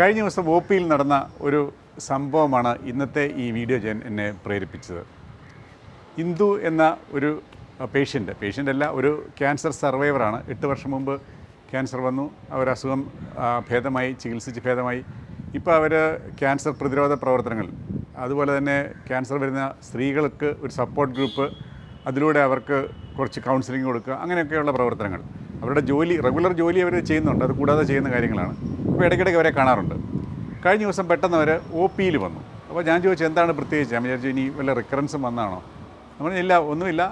കഴിഞ്ഞ ദിവസം ഒ പിയിൽ നടന്ന ഒരു സംഭവമാണ് ഇന്നത്തെ ഈ വീഡിയോ ചെയ്യാൻ എന്നെ പ്രേരിപ്പിച്ചത്. ഇന്ദു എന്ന ഒരു പേഷ്യന്റ് പേഷ്യന്റ് അല്ല ഒരു ക്യാൻസർ സർവൈവറാണ് എട്ട് വർഷം മുമ്പ് ക്യാൻസർ വന്നു. അവർ അസുഖം ഭേദമായി ചികിത്സിച്ച് ഭേദമായി. ഇപ്പോൾ അവർ ക്യാൻസർ പ്രതിരോധ പ്രവർത്തനങ്ങൾ അതുപോലെ തന്നെ ക്യാൻസർ വരുന്ന സ്ത്രീകൾക്ക് ഒരു സപ്പോർട്ട് ഗ്രൂപ്പ് അതിലൂടെ അവർക്ക് കുറച്ച് കൗൺസിലിംഗ് കൊടുക്കുക അങ്ങനെയൊക്കെയുള്ള പ്രവർത്തനങ്ങൾ. അവരുടെ ജോലി റെഗുലർ ജോലി അവർ ചെയ്യുന്നുണ്ട്. അത് കൂടാതെ ചെയ്യുന്ന കാര്യങ്ങളാണ്. അപ്പോൾ ഇടയ്ക്കിടയ്ക്ക് അവരെ കാണാറുണ്ട്. കഴിഞ്ഞ ദിവസം പെട്ടെന്ന് അവർ ഒ പിയിൽ വന്നു. അപ്പോൾ ഞാൻ ചോദിച്ചു എന്താണ് പ്രത്യേകിച്ച്? ഞാൻ വിചാരിച്ചു ഇനി വല്ല റിക്കറൻസും വന്നാണോ? നമ്മൾ ഇല്ല ഒന്നുമില്ല.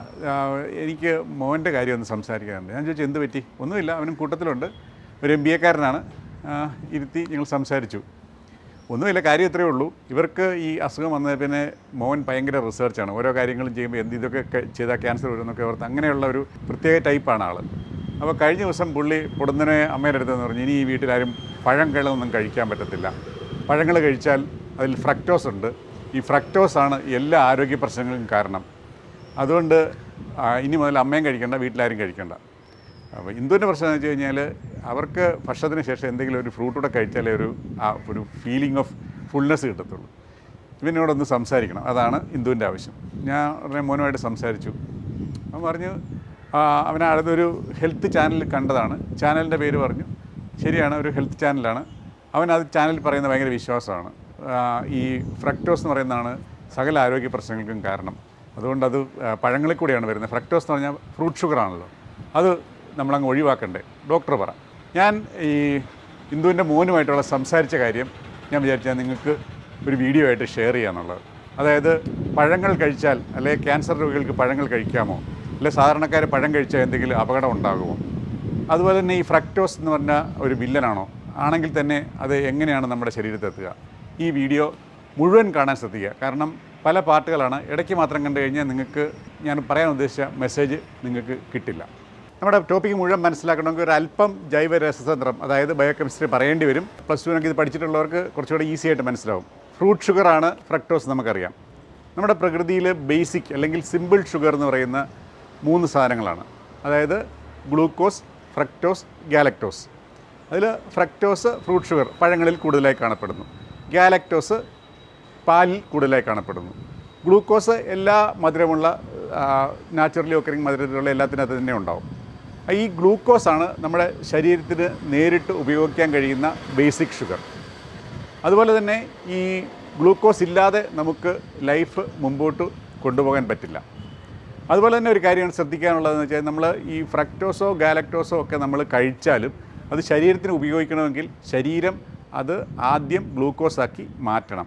എനിക്ക് മോന്റെ കാര്യം ഒന്ന് സംസാരിക്കാറുണ്ട് ഞാൻ ചോദിച്ചു എന്ത് പറ്റി? ഒന്നുമില്ല അവനും കൂട്ടത്തിലുണ്ട്. ഒരു എം ബി എക്കാരനാണ്. ഇരുത്തി ഞങ്ങൾ സംസാരിച്ചു. ഒന്നുമില്ല കാര്യം ഇത്രയേ ഉള്ളൂ. ഇവർക്ക് ഈ അസുഖം വന്നത് പിന്നെ മോൻ ഭയങ്കര റിസർച്ചാണ് ഓരോ കാര്യങ്ങളും ചെയ്യുമ്പോൾ എന്ത് ഇതൊക്കെ ചെയ്താൽ ക്യാൻസർ വരുമെന്നൊക്കെ ഓർത്ത് അങ്ങനെയുള്ള ഒരു പ്രത്യേക ടൈപ്പാണ് ആൾ അപ്പോൾ കഴിഞ്ഞ ദിവസം പുള്ളി പൊടുന്നനെ അമ്മയുടെ അടുത്തെന്ന് പറഞ്ഞു ഇനി ഈ വീട്ടിലാരും പഴങ്ങളൊന്നും കഴിക്കാൻ പറ്റത്തില്ല. പഴങ്ങൾ കഴിച്ചാൽ അതിൽ ഫ്രക്ടോസ് ഉണ്ട്. ഈ ഫ്രക്ടോസാണ് എല്ലാ ആരോഗ്യ പ്രശ്നങ്ങൾക്കും കാരണം. അതുകൊണ്ട് ഇനി മുതൽ അമ്മയും കഴിക്കേണ്ട വീട്ടിലാരും കഴിക്കേണ്ട. അപ്പോൾ ഇന്ദുവിന്റെ പ്രശ്നം എന്ന് വെച്ച് കഴിഞ്ഞാൽ അവർക്ക് ഭക്ഷണത്തിന് ശേഷം എന്തെങ്കിലും ഒരു ഫ്രൂട്ട് കൂടെ കഴിച്ചാലേ ഒരു ഒരു ഫീലിംഗ് ഓഫ് ഫുൾനെസ് കിട്ടത്തുള്ളൂ. ഇവനോടൊന്ന് സംസാരിക്കണം. അതാണ് ഇന്ദുവിന്റെ ആവശ്യം. ഞാൻ ഉടനെ മോനുമായിട്ട് സംസാരിച്ചു. അവൻ പറഞ്ഞു ആ, അവൻ അടുത്തൊരു ഹെൽത്ത് ചാനൽ കണ്ടതാണ്. ചാനലിന്റെ പേര് പറഞ്ഞു. ശരിയാണ് ഒരു ഹെൽത്ത് ചാനലാണ്. അവൻ അത് ചാനലിൽ പറയുന്ന ഭയങ്കര വിശ്വാസമാണ്. ഈ ഫ്രക്ടോസ് എന്ന് പറയുന്നതാണ് സകല ആരോഗ്യ പ്രശ്നങ്ങൾക്കും കാരണം. അതുകൊണ്ട് അത് പഴങ്ങളിൽ കൂടിയാണ് വരുന്നത്. ഫ്രക്ടോസ് എന്ന് പറഞ്ഞാൽ ഫ്രൂട്ട് ഷുഗറാണല്ലോ അത് നമ്മളങ്ങ് ഒഴിവാക്കണ്ടേ? ഡോക്ടർ പറ. ഞാൻ ഈ ഇന്ദുവിന്റെ മോനുമായിട്ടുള്ള സംസാരിച്ച കാര്യം ഞാൻ വിചാരിച്ചാൽ നിങ്ങൾക്ക് ഒരു വീഡിയോ ആയിട്ട് ഷെയർ ചെയ്യാന്നുള്ളത് അതായത് പഴങ്ങൾ കഴിച്ചാൽ അല്ലെങ്കിൽ ക്യാൻസർ രോഗികൾക്ക് പഴങ്ങൾ കഴിക്കാമോ? അല്ലെ സാധാരണക്കാർ പഴം കഴിച്ചാൽ എന്തെങ്കിലും അപകടം ഉണ്ടാകുമോ? അതുപോലെ തന്നെ ഈ ഫ്രക്ടോസ് എന്ന് പറഞ്ഞ ഒരു വില്ലനാണോ? ആണെങ്കിൽ തന്നെ അത് എങ്ങനെയാണ് നമ്മുടെ ശരീരത്തെത്തുക? ഈ വീഡിയോ മുഴുവൻ കാണാൻ ശ്രദ്ധിക്കുക. കാരണം പല പാർട്ടുകളാണ്. ഇടയ്ക്ക് മാത്രം കണ്ടു കഴിഞ്ഞാൽ നിങ്ങൾക്ക് ഞാൻ പറയാൻ ഉദ്ദേശിച്ച മെസ്സേജ് നിങ്ങൾക്ക് കിട്ടില്ല. നമ്മുടെ ടോപ്പിക്ക് മുഴുവൻ മനസ്സിലാക്കണമെങ്കിൽ ഒരു അല്പം ജൈവ രസതന്ത്രം അതായത് ബയോകെമിസ്ട്രി പറയേണ്ടി വരും. പ്ലസ് ടുവിനൊക്കെ ഇത് പഠിച്ചിട്ടുള്ളവർക്ക് കുറച്ചുകൂടെ ഈസി ആയിട്ട് മനസ്സിലാവും. ഫ്രൂട്ട് ഷുഗറാണ് ഫ്രക്ടോസ് നമുക്കറിയാം. നമ്മുടെ പ്രകൃതിയിൽ ബേസിക് അല്ലെങ്കിൽ സിമ്പിൾ ഷുഗർ എന്ന് പറയുന്ന മൂന്ന് സാധനങ്ങളാണ്. അതായത് ഗ്ലൂക്കോസ് ഫ്രക്ടോസ് ഗാലക്ടോസ്. അതിൽ ഫ്രക്ടോസ് ഫ്രൂട്ട് ഷുഗർ പഴങ്ങളിൽ കൂടുതലായി കാണപ്പെടുന്നു. ഗാലക്ടോസ് പാലിൽ കൂടുതലായി കാണപ്പെടുന്നു. ഗ്ലൂക്കോസ് എല്ലാ മധുരമുള്ള നാച്ചുറലി ഒക്കറിങ് മധുരത്തിലുള്ള എല്ലാത്തിനകത്ത് തന്നെ ഉണ്ടാവും. ഈ ഗ്ലൂക്കോസാണ് നമ്മുടെ ശരീരത്തിന് നേരിട്ട് ഉപയോഗിക്കാൻ കഴിയുന്ന ബേസിക് ഷുഗർ. അതുപോലെ തന്നെ ഈ ഗ്ലൂക്കോസ് ഇല്ലാതെ നമുക്ക് ലൈഫ് മുമ്പോട്ട് കൊണ്ടുപോകാൻ പറ്റില്ല. അതുപോലെ തന്നെ ഒരു കാര്യമാണ് ശ്രദ്ധിക്കാനുള്ളതെന്ന് വെച്ചാൽ നമ്മൾ ഈ ഫ്രക്ടോസോ ഗാലക്ടോസോ ഒക്കെ നമ്മൾ കഴിച്ചാലും അത് ശരീരത്തിന് ഉപയോഗിക്കണമെങ്കിൽ ശരീരം അത് ആദ്യം ഗ്ലൂക്കോസാക്കി മാറ്റണം.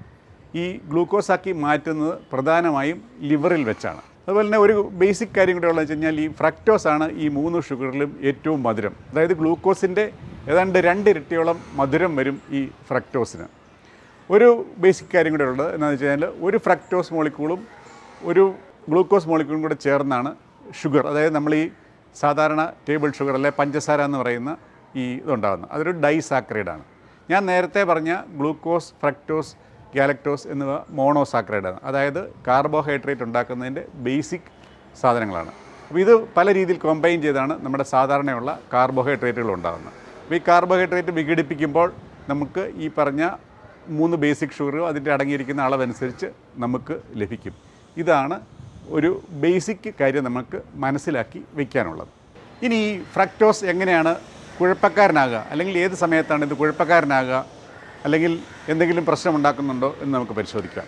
ഈ ഗ്ലൂക്കോസാക്കി മാറ്റുന്നത് പ്രധാനമായും ലിവറിൽ വെച്ചാണ്. അതുപോലെ തന്നെ ഒരു ബേസിക് കാര്യം കൂടെ ഉള്ളതെന്ന് വെച്ച് കഴിഞ്ഞാൽ ഈ ഫ്രക്ടോസ് ആണ് ഈ മൂന്ന് ഷുഗറിലും ഏറ്റവും മധുരം. അതായത് ഗ്ലൂക്കോസിന്റെ ഏതാണ്ട് രണ്ട് ഇരട്ടിയോളം മധുരം വരും ഈ ഫ്രക്ടോസിന്. ഒരു ബേസിക് കാര്യം കൂടെ ഉള്ളത് എന്താണെന്ന് വെച്ച് കഴിഞ്ഞാൽ ഒരു ഫ്രക്ടോസ് മോളിക്കൂളും ഒരു ഗ്ലൂക്കോസ് മോളിക്കൂളും കൂടെ ചേർന്നാണ് ഷുഗർ. അതായത് നമ്മൾ ഈ സാധാരണ ടേബിൾ ഷുഗർ അല്ലെ പഞ്ചസാര എന്ന് പറയുന്ന ഈ ഇതുണ്ടാകുന്നത്. അതൊരു ഡൈസാക്രൈഡാണ്. ഞാൻ നേരത്തെ പറഞ്ഞ ഗ്ലൂക്കോസ് ഫ്രക്ടോസ് ഗാലക്ടോസ് എന്നിവ മോണോസാക്രൈഡാണ്. അതായത് കാർബോഹൈഡ്രേറ്റ് ഉണ്ടാക്കുന്നതിന്റെ ബേസിക് സാധനങ്ങളാണ്. അപ്പോൾ ഇത് പല രീതിയിൽ കമ്പൈൻ ചെയ്താണ് നമ്മുടെ സാധാരണയുള്ള കാർബോഹൈഡ്രേറ്റുകൾ ഉണ്ടാകുന്നത്. അപ്പോൾ ഈ കാർബോഹൈഡ്രേറ്റ് വിഘടിപ്പിക്കുമ്പോൾ നമുക്ക് ഈ പറഞ്ഞ മൂന്ന് ബേസിക് ഷുഗറും അതിന്റെ അടങ്ങിയിരിക്കുന്ന അളവനുസരിച്ച് നമുക്ക് ലഭിക്കും. ഇതാണ് ഒരു ബേസിക് കാര്യം നമുക്ക് മനസ്സിലാക്കി വയ്ക്കാനുള്ളത് ഇനി ഈ ഫ്രക്ടോസ് എങ്ങനെയാണ് കുഴപ്പക്കാരനാകുക? അല്ലെങ്കിൽ ഏത് സമയത്താണ് ഇത് കുഴപ്പക്കാരനാകുക? അല്ലെങ്കിൽ എന്തെങ്കിലും പ്രശ്നം ഉണ്ടാക്കുന്നുണ്ടോ എന്ന് നമുക്ക് പരിശോധിക്കാം.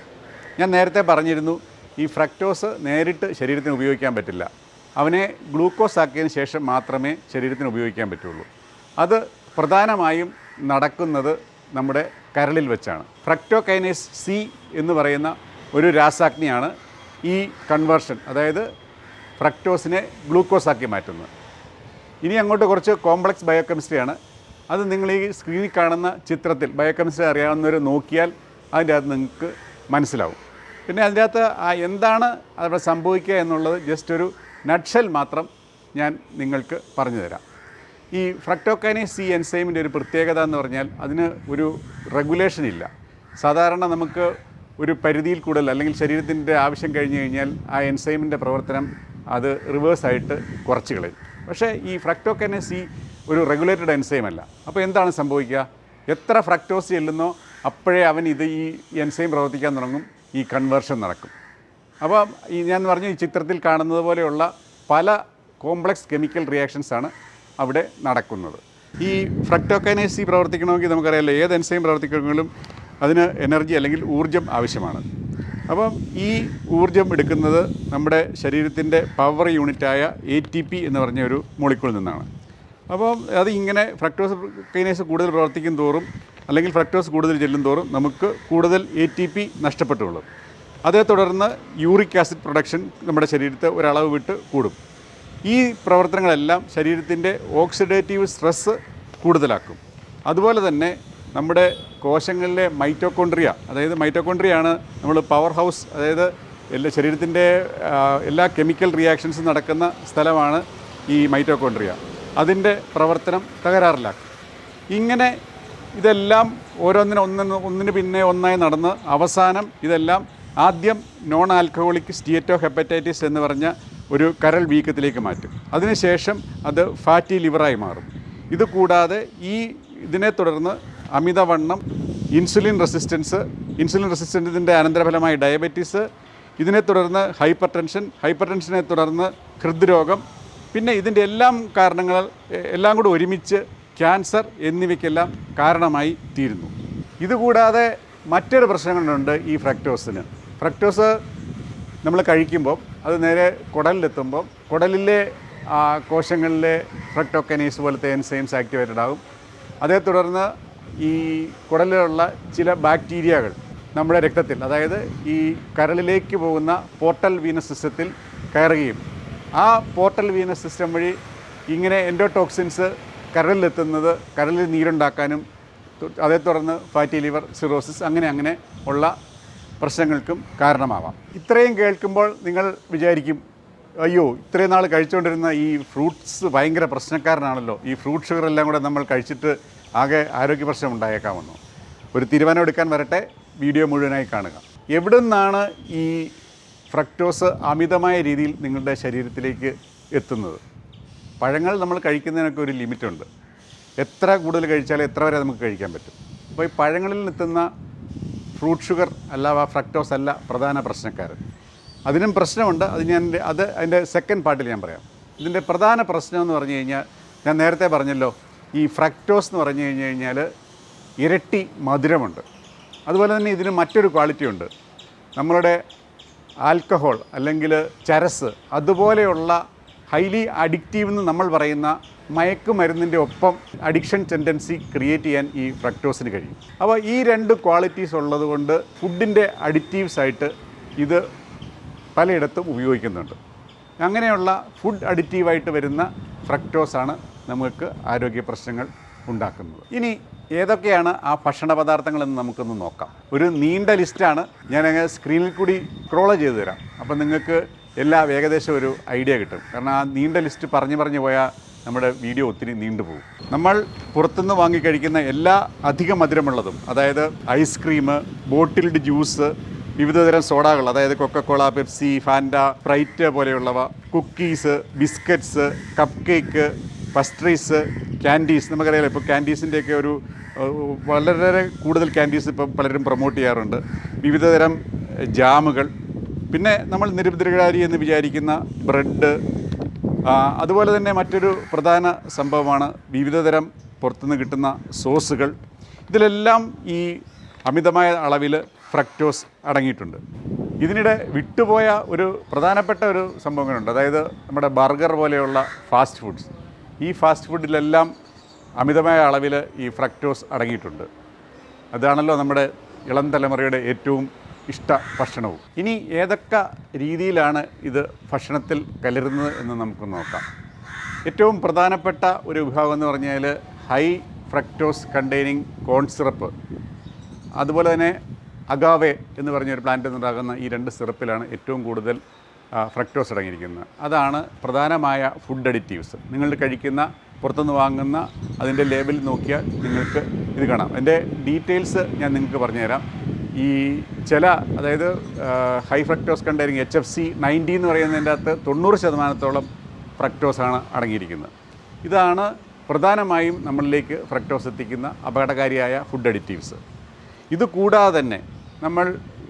ഞാൻ നേരത്തെ പറഞ്ഞിരുന്നു ഈ ഫ്രക്ടോസ് നേരിട്ട് ശരീരത്തിന് ഉപയോഗിക്കാൻ പറ്റില്ല. അവനെ ഗ്ലൂക്കോസ് ആക്കിയതിന് ശേഷം മാത്രമേ ശരീരത്തിന് ഉപയോഗിക്കാൻ പറ്റുള്ളൂ. അത് പ്രധാനമായും നടക്കുന്നത് നമ്മുടെ കരളിൽ വെച്ചാണ്. ഫ്രക്ടോകൈനേസ് സി എന്ന് പറയുന്ന ഒരു രാസാഗ്നിയാണ് ഈ കൺവേർഷൻ അതായത് ഫ്രക്ടോസിനെ ഗ്ലൂക്കോസ് ആക്കി മാറ്റുന്നത്. ഇനി അങ്ങോട്ട് കുറച്ച് കോംപ്ലക്സ് ബയോകെമിസ്ട്രിയാണ് അത് നിങ്ങൾ ഈ സ്ക്രീനിൽ കാണുന്ന ചിത്രത്തിൽ ബയോകെമിസ്ട്രി അറിയാവുന്നവർ നോക്കിയാൽ അതിന്റെ അകത്ത് നിങ്ങൾക്ക് മനസ്സിലാവും. പിന്നെ അതിന്റെ അകത്ത് ആ എന്താണ് അവിടെ സംഭവിക്കുക എന്നുള്ളത് ജസ്റ്റ് ഒരു നട്ഷൽ മാത്രം ഞാൻ നിങ്ങൾക്ക് പറഞ്ഞു തരാം. ഈ ഫ്രക്ടോക്കൈനേസ് സി എൻസൈമിന്റെ ഒരു പ്രത്യേകത എന്ന് പറഞ്ഞാൽ അതിന് ഒരു റെഗുലേഷൻ ഇല്ല. സാധാരണ നമുക്ക് ഒരു പരിധിയിൽ കൂടുതൽ അല്ലെങ്കിൽ ശരീരത്തിന്റെ ആവശ്യം കഴിഞ്ഞു കഴിഞ്ഞാൽ ആ എൻസൈമിന്റെ പ്രവർത്തനം അത് റിവേഴ്സായിട്ട് കുറച്ച് കളയും. പക്ഷേ ഈ ഫ്രക്ടോക്കൈനേസ് ഒരു റെഗുലേറ്റഡ് എൻസൈം അല്ല. അപ്പോൾ എന്താണ് സംഭവിക്കുക? എത്ര ഫ്രക്ടോസ് ചെല്ലുന്നോ അപ്പോഴേ അവൻ ഇത് ഈ എൻസൈം പ്രവർത്തിക്കാൻ തുടങ്ങും. ഈ കൺവേർഷൻ നടക്കും. അപ്പോൾ ഈ ഞാൻ പറഞ്ഞു ഈ ചിത്രത്തിൽ കാണുന്നത് പോലെയുള്ള പല കോംപ്ലക്സ് കെമിക്കൽ റിയാക്ഷൻസാണ് അവിടെ നടക്കുന്നത്. ഈ ഫ്രക്ടോക്കൈനേസി പ്രവർത്തിക്കണമെങ്കിൽ നമുക്കറിയാമല്ലോ ഏത് എൻസൈം പ്രവർത്തിക്കണമെങ്കിലും അതിന് എനർജി അല്ലെങ്കിൽ ഊർജം ആവശ്യമാണ്. അപ്പം ഈ ഊർജം എടുക്കുന്നത് നമ്മുടെ ശരീരത്തിന്റെ പവർ യൂണിറ്റായ എ ടി പി എന്ന് പറഞ്ഞ ഒരു മോളിക്കൂളിൽ നിന്നാണ്. അപ്പം അത് ഇങ്ങനെ ഫ്രക്ടോസ് കൈനേസ് കൂടുതൽ പ്രവർത്തിക്കും തോറും അല്ലെങ്കിൽ ഫ്രക്ടോസ് കൂടുതൽ ചെല്ലും തോറും നമുക്ക് കൂടുതൽ എ ടി പി നഷ്ടപ്പെട്ടുള്ളൂ. അതേ തുടർന്ന് യൂറിക് ആസിഡ് പ്രൊഡക്ഷൻ നമ്മുടെ ശരീരത്തെ ഒരളവ് വിട്ട് കൂടും. ഈ പ്രവർത്തനങ്ങളെല്ലാം ശരീരത്തിന്റെ ഓക്സിഡേറ്റീവ് സ്ട്രെസ്സ് കൂടുതലാക്കും. അതുപോലെ തന്നെ നമ്മുടെ കോശങ്ങളിലെ മൈറ്റോകോൺട്രിയ അതായത് മൈറ്റോകോൺട്രിയാണ് നമ്മൾ പവർ ഹൗസ് അതായത് എല്ലാ ശരീരത്തിന്റെ എല്ലാ കെമിക്കൽ റിയാക്ഷൻസും നടക്കുന്ന സ്ഥലമാണ് ഈ മൈറ്റോകോൺട്രിയ അതിന്റെ പ്രവർത്തനം തകരാറിലാക്കും ഇങ്ങനെ ഇതെല്ലാം ഓരോന്നിന് ഒന്നിന് ഒന്നിന് പിന്നെ ഒന്നായി നടന്ന് അവസാനം ഇതെല്ലാം ആദ്യം നോൺ ആൽക്കഹോളിക് സ്റ്റിയറ്റോ ഹെപ്പറ്റൈറ്റിസ് എന്ന് പറഞ്ഞ ഒരു കരൾ വീക്കത്തിലേക്ക് മാറ്റും. അതിനുശേഷം അത് ഫാറ്റി ലിവറായി മാറും. ഇത് കൂടാതെ ഈ ഇതിനെ തുടർന്ന് അമിതവണ്ണം ഇൻസുലിൻ റെസിസ്റ്റൻസ് ഇൻസുലിൻ റെസിസ്റ്റൻസിന്റെ അനന്തരഫലമായി ഡയബറ്റീസ് ഇതിനെ തുടർന്ന് ഹൈപ്പർ ടെൻഷൻ ഹൈപ്പർ ടെൻഷനെ തുടർന്ന് ഹൃദ്രോഗം പിന്നെ ഇതിന്റെ എല്ലാം കാരണങ്ങൾ എല്ലാം കൂടി ഒരുമിച്ച് ക്യാൻസർ എന്നിവയ്ക്കെല്ലാം കാരണമായി തീരുന്നു. ഇതുകൂടാതെ മറ്റൊരു പ്രശ്നങ്ങളുണ്ട് ഈ ഫ്രക്ടോസിന്. ഫ്രക്ടോസ് നമ്മൾ കഴിക്കുമ്പോൾ അത് നേരെ കുടലിലെത്തുമ്പോൾ കുടലിലെ കോശങ്ങളിലെ ഫ്രക്ടോക്കനീസ് പോലത്തെ എൻസൈംസ് ആക്ടിവേറ്റഡ് ആകും അതേ തുടർന്ന് ഈ കുടലിലുള്ള ചില ബാക്ടീരിയകൾ നമ്മുടെ രക്തത്തിൽ അതായത് ഈ കരളിലേക്ക് പോകുന്ന പോർട്ടൽ വീനസ് സിസ്റ്റത്തിൽ കയറുകയും ആ പോർട്ടൽ വീനസ് സിസ്റ്റം വഴി ഇങ്ങനെ എൻഡോടോക്സിൻസ് കരളിലെത്തുന്നത് കരളിൽ നീരുണ്ടാക്കാനും അതേ തുടർന്ന് ഫാറ്റി ലിവർ സിറോസിസ് അങ്ങനെ അങ്ങനെ ഉള്ള പ്രശ്നങ്ങൾക്കും കാരണമാവാം. ഇത്രയും കേൾക്കുമ്പോൾ നിങ്ങൾ വിചാരിക്കും അയ്യോ ഇത്രയും നാൾ കഴിച്ചുകൊണ്ടിരുന്ന ഈ ഫ്രൂട്ട്സ് ഭയങ്കര പ്രശ്നക്കാരനാണല്ലോ ഈ ഫ്രൂട്ട് ഷുഗർ എല്ലാം കൂടെ നമ്മൾ കഴിച്ചിട്ട് ആകെ ആരോഗ്യ പ്രശ്നം ഉണ്ടായേക്കാമെന്നോ ഒരു തീരുമാനം എടുക്കാൻ വരട്ടെ വീഡിയോ മുഴുവനായി കാണുക. എവിടെ നിന്നാണ് ഈ ഫ്രക്ടോസ് അമിതമായ രീതിയിൽ നിങ്ങളുടെ ശരീരത്തിലേക്ക് എത്തുന്നത്? പഴങ്ങൾ നമ്മൾ കഴിക്കുന്നതിനൊക്കെ ഒരു ലിമിറ്റുണ്ട്. എത്ര കൂടുതൽ കഴിച്ചാലും എത്ര വരെ നമുക്ക് കഴിക്കാൻ പറ്റും? അപ്പോൾ ഈ പഴങ്ങളിൽ നിൽക്കുന്ന ഫ്രൂട്ട് ഷുഗർ അല്ല ഫ്രക്ടോസ് അല്ല പ്രധാന പ്രശ്നക്കാരൻ അതിനും പ്രശ്നമുണ്ട്. അത് ഞാൻ അത് അതിന്റെ സെക്കൻഡ് പാർട്ടിൽ ഞാൻ പറയാം. ഇതിന്റെ പ്രധാന പ്രശ്നം എന്ന് പറഞ്ഞു കഴിഞ്ഞാൽ ഞാൻ നേരത്തെ പറഞ്ഞല്ലോ ഈ ഫ്രക്ടോസ് എന്ന് പറഞ്ഞു കഴിഞ്ഞു കഴിഞ്ഞാൽ ഇരട്ടി മധുരമുണ്ട്. അതുപോലെ തന്നെ ഇതിന് മറ്റൊരു ക്വാളിറ്റി ഉണ്ട്. നമ്മളുടെ ആൽക്കഹോൾ അല്ലെങ്കിൽ ചരസ് അതുപോലെയുള്ള ഹൈലി അഡിക്റ്റീവ് എന്ന് നമ്മൾ പറയുന്ന മയക്കുമരുന്നിന്റെ ഒപ്പം അഡിക്ഷൻ ടെൻഡൻസി ക്രിയേറ്റ് ചെയ്യാൻ ഈ ഫ്രക്ടോസിന് കഴിയും. അപ്പോൾ ഈ രണ്ട് ക്വാളിറ്റീസ് ഉള്ളതുകൊണ്ട് ഫുഡിന്റെ അഡിക്റ്റീവ്സ് ആയിട്ട് ഇത് പലയിടത്തും ഉപയോഗിക്കുന്നുണ്ട്. അങ്ങനെയുള്ള ഫുഡ് അഡിക്റ്റീവായിട്ട് വരുന്ന ഫ്രക്ടോസാണ് നമുക്ക് ആരോഗ്യ പ്രശ്നങ്ങൾ ഉണ്ടാക്കുന്നത്. ഇനി ഏതൊക്കെയാണ് ആ ഭക്ഷണ പദാർത്ഥങ്ങളെന്ന് നമുക്കൊന്ന് നോക്കാം. ഒരു നീണ്ട ലിസ്റ്റാണ് ഞാൻ സ്ക്രീനിൽ കൂടി ക്രോൾ ചെയ്ത് തരാം. അപ്പം നിങ്ങൾക്ക് എല്ലാം ഏകദേശം ഒരു ഐഡിയ കിട്ടും. കാരണം ആ നീണ്ട ലിസ്റ്റ് പറഞ്ഞു പറഞ്ഞു പോയാൽ നമ്മുടെ വീഡിയോ ഒത്തിരി നീണ്ടുപോകും നമ്മൾ പുറത്തുനിന്ന് വാങ്ങിക്കഴിക്കുന്ന എല്ലാ അധിക മധുരമുള്ളതും അതായത് ഐസ്ക്രീം ബോട്ടിൽഡ് ജ്യൂസ് വിവിധതരം സോഡകൾ അതായത് Coca Cola Pepsi Fanta Sprite പോലെയുള്ളവ cookies biscuits cupcake pastries candies നമുക്കറിയാലോ ഇപ്പോൾ ക്യാൻഡീസിന്റെയൊക്കെ ഒരു വളരെ കൂടുതൽ ക്യാൻഡീസ് ഇപ്പം പലരും പ്രൊമോട്ട് ചെയ്യാറുണ്ട്. വിവിധതരം ജാമുകൾ. പിന്നെ നമ്മൾ നിരുപദ്രകാരി എന്ന് വിചാരിക്കുന്ന ബ്രെഡ് അതുപോലെ തന്നെ മറ്റൊരു പ്രധാന സംഭവമാണ് വിവിധതരം പുറത്തുനിന്ന് കിട്ടുന്ന സോസുകൾ. ഇതിലെല്ലാം ഈ അമിതമായ അളവിൽ ഫ്രക്ടോസ് അടങ്ങിയിട്ടുണ്ട്. ഇതിനിടെ വിട്ടുപോയ ഒരു പ്രധാനപ്പെട്ട ഒരു സംഭവങ്ങളുണ്ട്. അതായത് നമ്മുടെ ബർഗർ പോലെയുള്ള ഫാസ്റ്റ് ഫുഡ്സ്. ഈ ഫാസ്റ്റ് ഫുഡിലെല്ലാം അമിതമായ അളവിൽ ഈ ഫ്രക്ടോസ് അടങ്ങിയിട്ടുണ്ട്. അതാണല്ലോ നമ്മുടെ ഇളം തലമുറയുടെ ഏറ്റവും ഇഷ്ട ഭക്ഷണവും. ഇനി ഏതൊക്കെ രീതിയിലാണ് ഇത് ഭക്ഷണത്തിൽ കലരുന്നത് എന്ന് നമുക്ക് നോക്കാം. ഏറ്റവും പ്രധാനപ്പെട്ട ഒരു വിഭാഗം എന്ന് പറഞ്ഞാൽ high fructose containing corn syrup. അതുപോലെ തന്നെ അഗാവെ എന്ന് പറഞ്ഞൊരു പ്ലാന്റിൽ നിന്നുണ്ടാകുന്ന ഈ രണ്ട് സിറപ്പിലാണ് ഏറ്റവും കൂടുതൽ ഫ്രക്ടോസ് അടങ്ങിയിരിക്കുന്നത് അതാണ് പ്രധാനമായ ഫുഡ് അഡിറ്റീവ്സ് നിങ്ങൾ കഴിക്കുന്ന പുറത്തുനിന്ന് വാങ്ങുന്ന അതിന്റെ ലേബിൽ നോക്കിയാൽ നിങ്ങൾക്ക് ഇത് കാണാം. എന്റെ ഡീറ്റെയിൽസ് ഞാൻ നിങ്ങൾക്ക് പറഞ്ഞുതരാം. ഈ ചില അതായത് high fructose containing H F C ninety എന്ന് പറയുന്നതിന്റെ അകത്ത് തൊണ്ണൂറ് ശതമാനത്തോളം ഫ്രക്ടോസാണ് അടങ്ങിയിരിക്കുന്നത്. ഇതാണ് പ്രധാനമായും നമ്മളിലേക്ക് ഫ്രക്ടോസ് എത്തിക്കുന്ന അപകടകാരിയായ ഫുഡ് അഡിറ്റീവ്സ് ഇത് കൂടാതെ തന്നെ നമ്മൾ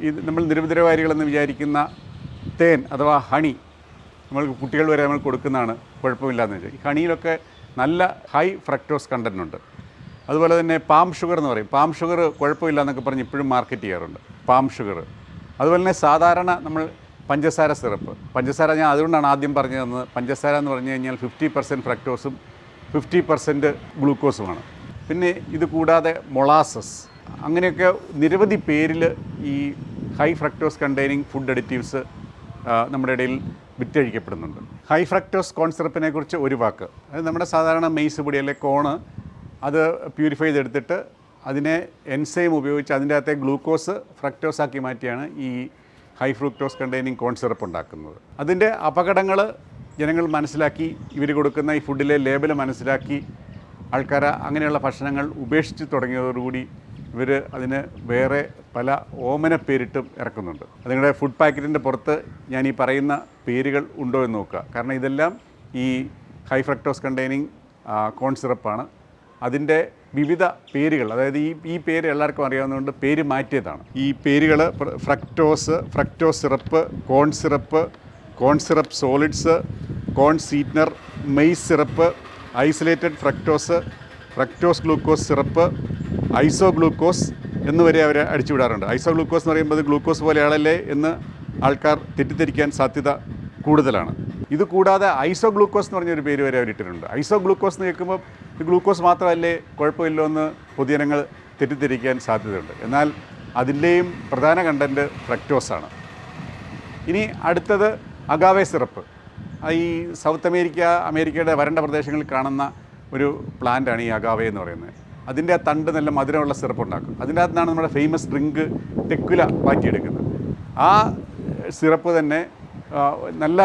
ഇത് നമ്മൾ നിരപദ്രവാരികളെന്ന് വിചാരിക്കുന്ന തേൻ അഥവാ ഹണി നമ്മൾ കുട്ടികൾ വരെ നമ്മൾ കൊടുക്കുന്നതാണ് കുഴപ്പമില്ലാന്ന് വെച്ചാൽ ഈ ഹണിയിലൊക്കെ നല്ല ഹൈ ഫ്രക്ടോസ് കണ്ടന്റ് ഉണ്ട്. അതുപോലെ തന്നെ പാം ഷുഗർ എന്ന് പറയും. പാം ഷുഗർ കുഴപ്പമില്ല എന്നൊക്കെ പറഞ്ഞ് ഇപ്പോഴും മാർക്കറ്റ് ചെയ്യാറുണ്ട്. പാം ഷുഗർ അതുപോലെ തന്നെ സാധാരണ നമ്മൾ പഞ്ചസാര സിറപ്പ്. പഞ്ചസാര ഞാൻ അതുകൊണ്ടാണ് ആദ്യം പറഞ്ഞു തന്നത്. പഞ്ചസാര എന്ന് പറഞ്ഞു കഴിഞ്ഞാൽ ഫിഫ്റ്റി പെർസെന്റ് ഫ്രക്ടോസും ഫിഫ്റ്റി പെർസെന്റ് ഗ്ലൂക്കോസുമാണ് പിന്നെ ഇത് കൂടാതെ മൊളാസസ് അങ്ങനെയൊക്കെ നിരവധി പേരിൽ ഈ high fructose containing food additives നമ്മുടെ ഇടയിൽ വിറ്റഴിക്കപ്പെടുന്നുണ്ട്. ഹൈ ഫ്രക്ടോസ് കോൺ സിറപ്പിനെ കുറിച്ച് ഒരു വാക്ക്. അത് നമ്മുടെ സാധാരണ മെയ്സ് പൊടി അല്ലെ കോണ് അത് പ്യൂരിഫൈ ചെയ്തെടുത്തിട്ട് അതിനെ എൻസൈം ഉപയോഗിച്ച് അതിന്റെ അകത്തെ ഗ്ലൂക്കോസ് ഫ്രക്ടോസ് ആക്കി മാറ്റിയാണ് ഈ high fructose containing corn syrup ഉണ്ടാക്കുന്നത്. അതിന്റെ അപകടങ്ങൾ ജനങ്ങൾ മനസ്സിലാക്കി ഇവർ കൊടുക്കുന്ന ഈ ഫുഡിലെ ലേബൽ മനസ്സിലാക്കി ആൾക്കാർ അങ്ങനെയുള്ള ഭക്ഷണങ്ങൾ ഉപേക്ഷിച്ച് തുടങ്ങിയതോടുകൂടി ഇവർ അതിന് വേറെ പല ഓമന പേരിട്ടും ഇറക്കുന്നുണ്ട്. നിങ്ങളുടെ ഫുഡ് പാക്കറ്റിന്റെ പുറത്ത് ഞാൻ ഈ പറയുന്ന പേരുകൾ ഉണ്ടോ എന്ന് നോക്കുക. കാരണം ഇതെല്ലാം ഈ ഹൈ ഫ്രക്ടോസ് കണ്ടെയ്നിങ് കോൺ സിറപ്പാണ് അതിന്റെ വിവിധ പേരുകൾ അതായത് ഈ ഈ പേര് എല്ലാവർക്കും അറിയാവുന്നതുകൊണ്ട് പേര് മാറ്റിയതാണ്. ഈ പേരുകൾ fructose fructose syrup corn syrup corn syrup solids corn sweetener maize syrup isolated fructose fructose glucose syrup iso glucose എന്നുവരെ അവർ അടിച്ചുവിടാറുണ്ട്. ഐസോ ഗ്ലൂക്കോസ് എന്ന് പറയുമ്പോൾ ഗ്ലൂക്കോസ് പോലെയാണല്ലേ എന്ന് ആൾക്കാർ തെറ്റിദ്ധരിക്കാൻ സാധ്യത കൂടുതലാണ്. ഇത് കൂടാതെ ഐസോ ഗ്ലൂക്കോസ് എന്ന് പറഞ്ഞൊരു പേര് വരെ അവരിട്ടിട്ടുണ്ട്. ഐസോ ഗ്ലൂക്കോസ് എന്ന് കേൾക്കുമ്പോൾ ഗ്ലൂക്കോസ് മാത്രമല്ലേ കുഴപ്പമില്ലോ എന്ന് പൊതുജനങ്ങൾ തെറ്റിദ്ധരിക്കാൻ സാധ്യതയുണ്ട്. എന്നാൽ അതിന്റെയും പ്രധാന കണ്ടന്റ് ഫ്രക്ടോസാണ് ഇനി അടുത്തത് അഗാവെ സിറപ്പ്. ഈ സൗത്ത് അമേരിക്ക അമേരിക്കയുടെ വരണ്ട പ്രദേശങ്ങളിൽ കാണുന്ന ഒരു പ്ലാന്റാണ് ഈ അഗാവെ എന്ന് പറയുന്നത്. അതിന്റെ ആ തണ്ട് നല്ല മധുരമുള്ള സിറപ്പ് ഉണ്ടാക്കും അതിന്റെ അകത്തുനിന്നാണ് നമ്മുടെ ഫേമസ് ഡ്രിങ്ക് ടെക്കുല മാറ്റിയെടുക്കുന്നത്. ആ സിറപ്പ് തന്നെ നല്ല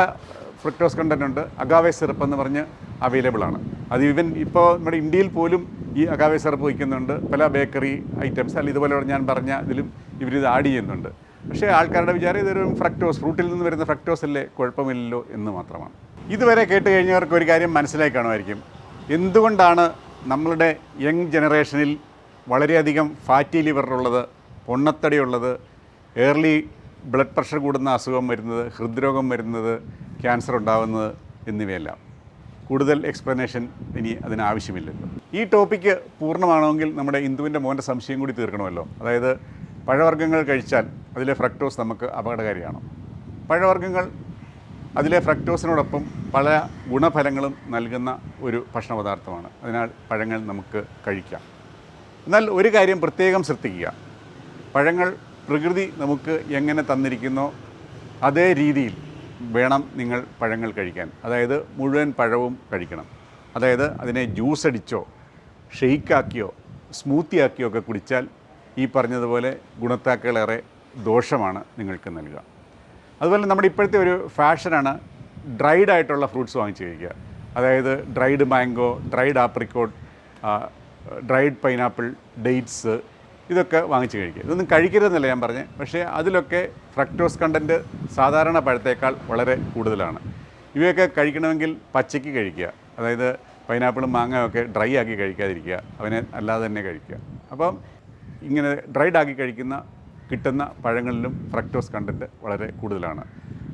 ഫ്രക്ടോസ് കണ്ടന്റ് ഉണ്ട്. അഗാവേ സിറപ്പ് എന്ന് പറഞ്ഞ് അവൈലബിൾ ആണ്. അത് ഈവൻ ഇപ്പോൾ നമ്മുടെ ഇന്ത്യയിൽ പോലും ഈ അഗാവേ സിറപ്പ് വയ്ക്കുന്നുണ്ട്. പല ബേക്കറി ഐറ്റംസ് അല്ലെങ്കിൽ ഇതുപോലെ ഞാൻ പറഞ്ഞ ഇതിലും ഇവരിത് ആഡ് ചെയ്യുന്നുണ്ട്. പക്ഷേ ആൾക്കാരുടെ വിചാരം ഇതൊരു ഫ്രക്ടോസ് ഫ്രൂട്ടിൽ നിന്ന് വരുന്ന ഫ്രക്ടോസ് അല്ലേ? കുഴപ്പമില്ലല്ലോ എന്ന് മാത്രമാണ്. ഇതുവരെ കേട്ട് കഴിഞ്ഞവർക്ക് ഒരു കാര്യം മനസ്സിലായി കാണുമായിരിക്കും. എന്തുകൊണ്ടാണ് നമ്മളുടെ യങ് ജനറേഷനിൽ വളരെയധികം ഫാറ്റി ലിവർ ഉള്ളത് പൊണ്ണത്തടിയുള്ളത് ഏർലി ബ്ലഡ് പ്രഷർ കൂടുന്ന അസുഖം വരുന്നത് ഹൃദ്രോഗം വരുന്നത് ക്യാൻസർ ഉണ്ടാകുന്നത് എന്നിവയെല്ലാം. കൂടുതൽ എക്സ്പ്ലനേഷൻ ഇനി അതിനാവശ്യമില്ലല്ലോ ഈ ടോപ്പിക്ക് പൂർണമാണെങ്കിൽ നമ്മുടെ ഇന്ദുവിന്റെ മോന്റെ സംശയം കൂടി തീർക്കണമല്ലോ. അതായത് പഴവർഗങ്ങൾ കഴിച്ചാൽ അതിലെ ഫ്രക്ടോസ് നമുക്ക് അപകടകാരിയാണ്. പഴവർഗങ്ങൾ അതിലെ ഫ്രക്ടോസിനോടൊപ്പം പല ഗുണഫലങ്ങളും നൽകുന്ന ഒരു ഭക്ഷണ പദാർത്ഥമാണ് അതിനാൽ പഴങ്ങൾ നമുക്ക് കഴിക്കാം. എന്നാൽ ഒരു കാര്യം പ്രത്യേകം ശ്രദ്ധിക്കുക. പഴങ്ങൾ പ്രകൃതി നമുക്ക് എങ്ങനെ തന്നിരിക്കുന്നോ അതേ രീതിയിൽ വേണം നിങ്ങൾ പഴങ്ങൾ കഴിക്കാൻ. അതായത് മുഴുവൻ പഴവും കഴിക്കണം. അതായത് അതിനെ ജ്യൂസ് അടിച്ചോ ഷെയ്ക്കാക്കിയോ സ്മൂത്തി ആക്കിയോ ഒക്കെ കുടിച്ചാൽ ഈ പറഞ്ഞതുപോലെ ഗുണത്താക്കളേറെ ദോഷമാണ് നിങ്ങൾക്ക് നൽകുക. അതുപോലെ നമ്മുടെ ഇപ്പോഴത്തെ ഒരു ഫാഷനാണ് ഡ്രൈഡ് ആയിട്ടുള്ള ഫ്രൂട്ട്സ് വാങ്ങിച്ച് കഴിക്കുക. അതായത് dried mango dried apricot dried pineapple dates ഇതൊക്കെ വാങ്ങിച്ച് കഴിക്കുക. ഇതൊന്നും കഴിക്കരുതെന്നല്ല ഞാൻ പറഞ്ഞത് പക്ഷേ അതിലൊക്കെ ഫ്രക്ടോസ് കണ്ടന്റ് സാധാരണ പഴത്തേക്കാൾ വളരെ കൂടുതലാണ്. ഇവയൊക്കെ കഴിക്കണമെങ്കിൽ പച്ചയ്ക്ക് കഴിക്കുക. അതായത് പൈനാപ്പിളും മാങ്ങയൊക്കെ ഡ്രൈ ആക്കി കഴിക്കാതിരിക്കുക. അവനെ അല്ലാതെ തന്നെ കഴിക്കുക. അപ്പം ഇങ്ങനെ ഡ്രൈഡ് ആക്കി കഴിക്കുന്ന കിട്ടുന്ന പഴങ്ങളിലും ഫ്രക്ടോസ് കണ്ടന്റ് വളരെ കൂടുതലാണ്.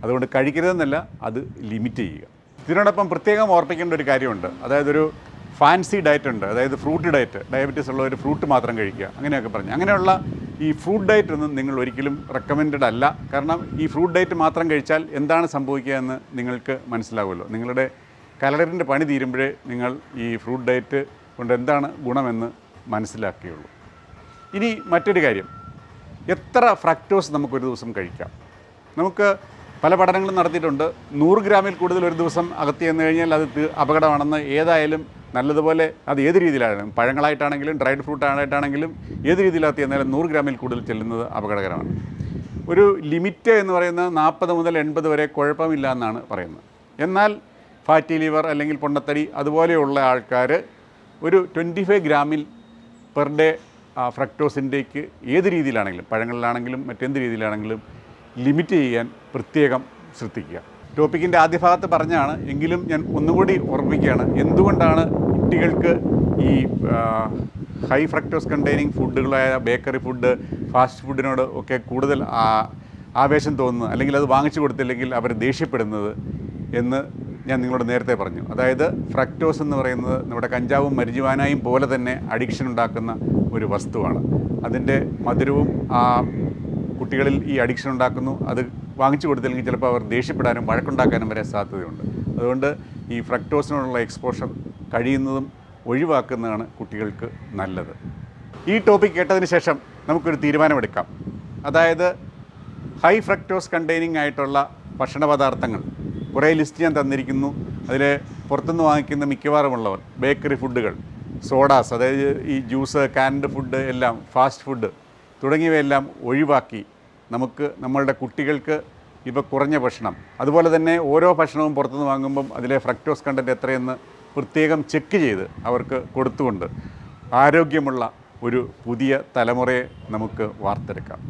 അതുകൊണ്ട് കഴിക്കരുതെന്നല്ല അത് ലിമിറ്റ് ചെയ്യുക. ഇതിനോടൊപ്പം പ്രത്യേകം ഓർപ്പിക്കേണ്ട ഒരു കാര്യമുണ്ട്. അതായത് ഒരു ഫാൻസി ഡയറ്റ് ഉണ്ട്. അതായത് ഫ്രൂട്ട് ഡയറ്റ് ഡയബറ്റീസ് ഉള്ളവർ ഫ്രൂട്ട് മാത്രം കഴിക്കുക. അങ്ങനെയൊക്കെ പറഞ്ഞു. അങ്ങനെയുള്ള ഈ ഫ്രൂട്ട് ഡയറ്റ് ഒന്നും നിങ്ങൾ ഒരിക്കലും റെക്കമെൻഡഡ് അല്ല. കാരണം ഈ ഫ്രൂട്ട് ഡയറ്റ് മാത്രം കഴിച്ചാൽ എന്താണ് സംഭവിക്കുക എന്ന് നിങ്ങൾക്ക് മനസ്സിലാവുമല്ലോ. നിങ്ങളുടെ കലണ്ടറിന്റെ പണി തീരുമ്പോഴേ നിങ്ങൾ ഈ ഫ്രൂട്ട് ഡയറ്റ് കൊണ്ട് എന്താണ് ഗുണമെന്ന് മനസ്സിലാക്കുകയുള്ളൂ ഇനി മറ്റൊരു കാര്യം. എത്ര ഫ്രക്ടോസ് നമുക്കൊരു ദിവസം കഴിക്കാം? നമുക്ക് പല പഠനങ്ങളും നടത്തിയിട്ടുണ്ട്. നൂറ് ഗ്രാമിൽ കൂടുതൽ ഒരു ദിവസം അകത്തി ചെന്ന് കഴിഞ്ഞാൽ അത് അപകടമാണെന്ന് ഏതായാലും നല്ലതുപോലെ അത് ഏത് രീതിയിലാണ് പഴങ്ങളായിട്ടാണെങ്കിലും ഡ്രൈഡ് ഫ്രൂട്ട് ആയിട്ടാണെങ്കിലും ഏത് രീതിയിലകത്തി ചെന്നാലും നൂറ് ഗ്രാമിൽ കൂടുതൽ ചെല്ലുന്നത് അപകടകരമാണ്. ഒരു ലിമിറ്റ് എന്ന് പറയുന്നത് നാൽപ്പത് മുതൽ എൺപത് വരെ കുഴപ്പമില്ല എന്നാണ് പറയുന്നത്. എന്നാൽ ഫാറ്റി ലിവർ അല്ലെങ്കിൽ പൊണ്ണത്തടി അതുപോലെയുള്ള ആൾക്കാർ ഒരു ട്വന്റി ഫൈവ് ഗ്രാമിൽ പെർ ഡേ ഫ്രക്ടോസിന്റെക്ക് ഏത് രീതിയിലാണെങ്കിലും പഴങ്ങളിലാണെങ്കിലും മറ്റെന്ത് രീതിയിലാണെങ്കിലും ലിമിറ്റ് ചെയ്യാൻ പ്രത്യേകം ശ്രദ്ധിക്കുക. ടോപ്പിക്കിന്റെ ആദ്യ ഭാഗത്ത് പറഞ്ഞാണ് എങ്കിലും ഞാൻ ഒന്നുകൂടി ഓർമ്മിക്കുകയാണ് എന്തുകൊണ്ടാണ് കുട്ടികൾക്ക് ഈ ഹൈ ഫ്രക്ടോസ് കണ്ടെയ്നിങ് ഫുഡുകളായ ബേക്കറി ഫുഡ് ഫാസ്റ്റ് ഫുഡിനോട് ഒക്കെ കൂടുതൽ ആവേശം തോന്നുന്നത് അല്ലെങ്കിൽ അത് വാങ്ങിച്ചു കൊടുത്തില്ലെങ്കിൽ അവർ ദേഷ്യപ്പെടുന്നത് എന്ന് ഞാൻ നിങ്ങളോട് നേരത്തെ പറഞ്ഞു. അതായത് ഫ്രക്ടോസ് എന്ന് പറയുന്നത് നമ്മുടെ കഞ്ചാവും മരിജുവാനായും പോലെ തന്നെ അഡിക്ഷൻ ഉണ്ടാക്കുന്ന ഒരു വസ്തുവാണ്. അതിന്റെ മധുരവും ആ കുട്ടികളിൽ ഈ അഡിക്ഷൻ ഉണ്ടാക്കുന്നു. അത് വാങ്ങിച്ചു കൊടുത്തില്ലെങ്കിൽ ചിലപ്പോൾ അവർ ദേഷ്യപ്പെടാനും വഴക്കുണ്ടാക്കാനും വരെ സാധ്യതയുണ്ട്. അതുകൊണ്ട് ഈ ഫ്രക്ടോസിനോടുള്ള എക്സ്പോഷർ കഴിയുന്നതും ഒഴിവാക്കുന്നതാണ് കുട്ടികൾക്ക് നല്ലത്. ഈ ടോപ്പിക് കേട്ടതിന് ശേഷം നമുക്കൊരു തീരുമാനമെടുക്കാം. അതായത് ഹൈ ഫ്രക്ടോസ് കണ്ടെയ്നിങ് ആയിട്ടുള്ള ഭക്ഷണ പദാർത്ഥങ്ങൾ. കുറേ ലിസ്റ്റ് ഞാൻ തന്നിരിക്കുന്നു. അതിൽ പുറത്തുനിന്ന് വാങ്ങിക്കുന്ന മിക്കവാറുമുള്ളവർ ബേക്കറി ഫുഡുകൾ. സോഡാസ് അതായത് ഈ ജ്യൂസ് കാൻഡ് ഫുഡ് എല്ലാം ഫാസ്റ്റ് ഫുഡ് തുടങ്ങിയവയെല്ലാം ഒഴിവാക്കി നമുക്ക് നമ്മളുടെ കുട്ടികൾക്ക് ഇവ കുറഞ്ഞ ഭക്ഷണം. അതുപോലെ തന്നെ ഓരോ ഭക്ഷണവും പുറത്തുനിന്ന് വാങ്ങുമ്പം അതിലെ ഫ്രക്ടോസ് കണ്ടന്റ് എത്രയെന്ന് പ്രത്യേകം ചെക്ക് ചെയ്ത് അവർക്ക് കൊടുത്തുകൊണ്ട് ആരോഗ്യമുള്ള ഒരു പുതിയ തലമുറയെ നമുക്ക് വാർത്തെടുക്കാം.